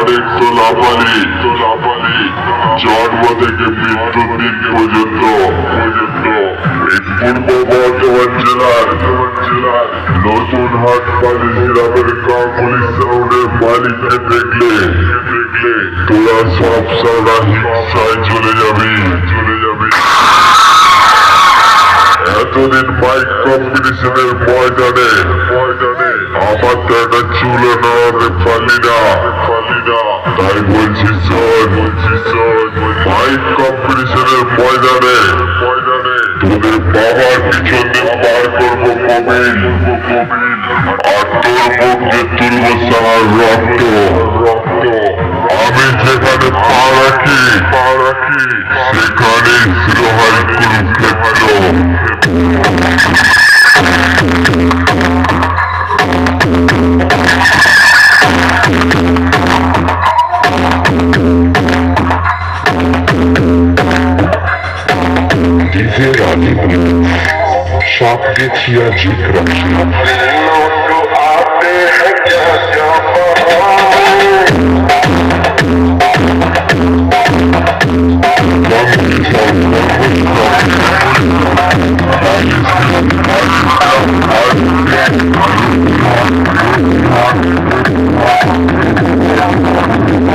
আরেকটু লাফালি লাফালি জন্ম থেকে মৃত্যু দিন পর্যন্ত এই পূর্ব বর্ধমান জেলার নতুন হাট পালি গ্রামের কাকুলি সাউন্ডের মালিককে দেখলে তোরা সব সারা হিংসায় চলে যাবি। চলে এতদিন মাইক কম্পিটিশনের ময়দানে। আমার তো একটা চুলো না পারলি না। তাই বলছি শোন মাইক কম্পিটিশনের ময়দানে। তোদের বাবার পিছনে পার করব কবিল। আর তোর মুখ যে তুলব সারা রক্ত। পা রাখি সেখানে রোহাই কুরুক্ষেত্র Дизель они, шапки тья дикра. Thank you.